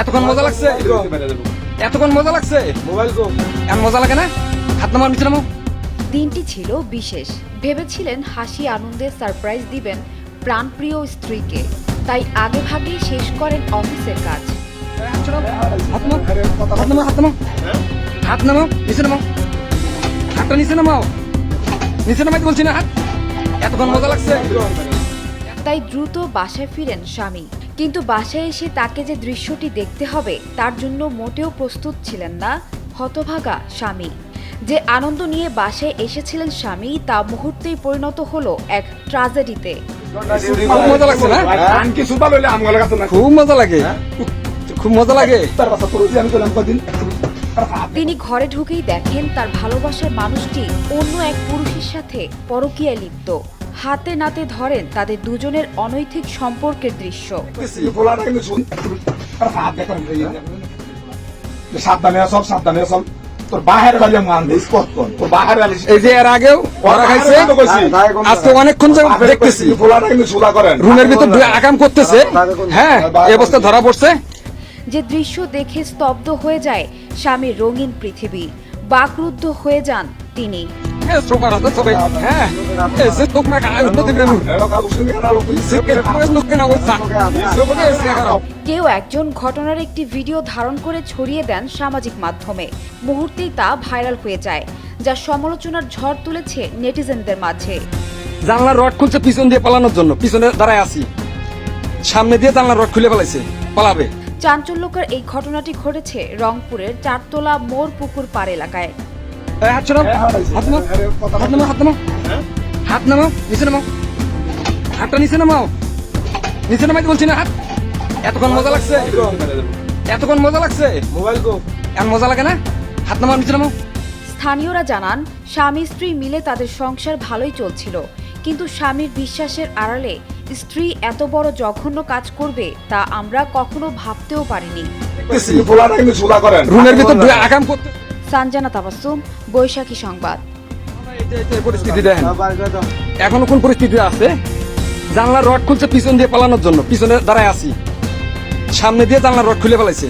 এতক্ষণ মজা লাগছে? এতক্ষণ মজা লাগছে? মোবাইল এমন মজা লাগে না? হাত নামাও নিচে নামাও। দিনটি ছিল বিশেষ। ভেবেছিলেন হাসি আনন্দে সারপ্রাইজ দিবেন প্রাণপ্রিয় স্ত্রীকে। তাই আগে ভাগেই শেষ করেন অফিসের কাজ। এই হাত নামাও। হাত নামাও হাত নামাও। হাত নামাও নিচে নামাও। হাতটা নিচে নামাও। নিচে নামাইতে বলছি না হাত। এতক্ষণ মজা লাগছে? তাই দ্রুত বাসায় ফিরেন স্বামী। কিন্তু বাসায় এসে তাকে যে দৃশ্যটি দেখতে হবে তার জন্য মোটেও প্রস্তুত ছিলেন না হতভাগা স্বামী। যে আনন্দ নিয়ে বাসায় এসেছিলেন স্বামী তা মুহূর্তেই পরিণত হলো এক ট্রাজেডিতে। খুব মজা লাগছে না? আন কি সুপার হইলে আমগুলো কাছে না। খুব মজা লাগে। খুব মজা লাগে। তার বাসা তোর আমি কইলাম কদিন। তিনি ঘরে ঢুকেই দেখেন তার ভালোবাসার মানুষটি অন্য এক পুরুষের সাথে পরকীয়ায় লিপ্ত। হাতে নাতে ধরেন তাদের দুজনের অনৈতিক সম্পর্কের দৃশ্য। সাবধানে সাবধানে তোর বাহির মান তোর বাহির এই যে এর আগেও ওরা খাইছে আজকে অনেকক্ষণ যাবত দেখতেছি। ফোলাটা কিন্তু সুদা করেন রুমের ভিতর আকাম করতেছে। হ্যাঁ এই অবস্থা ধরা পড়ছে। যে দৃশ্য দেখে স্তব্ধ হয়ে যায় স্বামীর রঙিন পৃথিবী। বাকরুদ্ধ হয়ে যান তিনি। হ্যাঁ খারাপ। কেউ একজন ঘটনার একটি ভিডিও ধারণ করে ছড়িয়ে দেন সামাজিক মাধ্যমে। মুহূর্তেই তা ভাইরাল হয়ে যায় যা সমালোচনার ঝড় তুলেছে নেটিজেনদের মাঝে। জানলার রড খুলছে পিছন দিয়ে পালানোর জন্য। পিছনে দাঁড়ায় আছি। সামনে দিয়ে জানলার রড খুলে ফেলাইছে। পালাবে। চাঞ্চল্যকর এই ঘটনাটি ঘটেছে রংপুরের চারতলা মোর পুকুর পাড় এলাকায়। হাত ছড়াও হাত নামাও। হাত নামাও হাত নামাও। হাত নামাও নিচে নামাও। হাতটা নিচে নামাও। নিচে নামাইতে বলছি না হাত। এতক্ষণ মজা লাগছে। এতক্ষণ মজা লাগছে। মোবাইল মজা লাগে না? হাত নামাও নিচে নামাও। স্থানীয়রা জানান স্বামী স্ত্রী মিলে তাদের সংসার ভালোই চলছিল। কিন্তু স্বামীর বিশ্বাসের আড়ালে স্ত্রী এত বড় জঘন্য কাজ করবে তা আমরা কখনো ভাবতেও পারিনি। রুমের ভিতর করতে সানজানা তাবাসুম বৈশাখী সংবাদ। পরিস্থিতি এখনও কোন পরিস্থিতি আছে? জানলার রড খুলছে পিছন দিয়ে পালানোর জন্য, পিছনে দাঁড়ায় আছি। সামনে দিয়ে জানলার রড খুলে ফেলাইছে।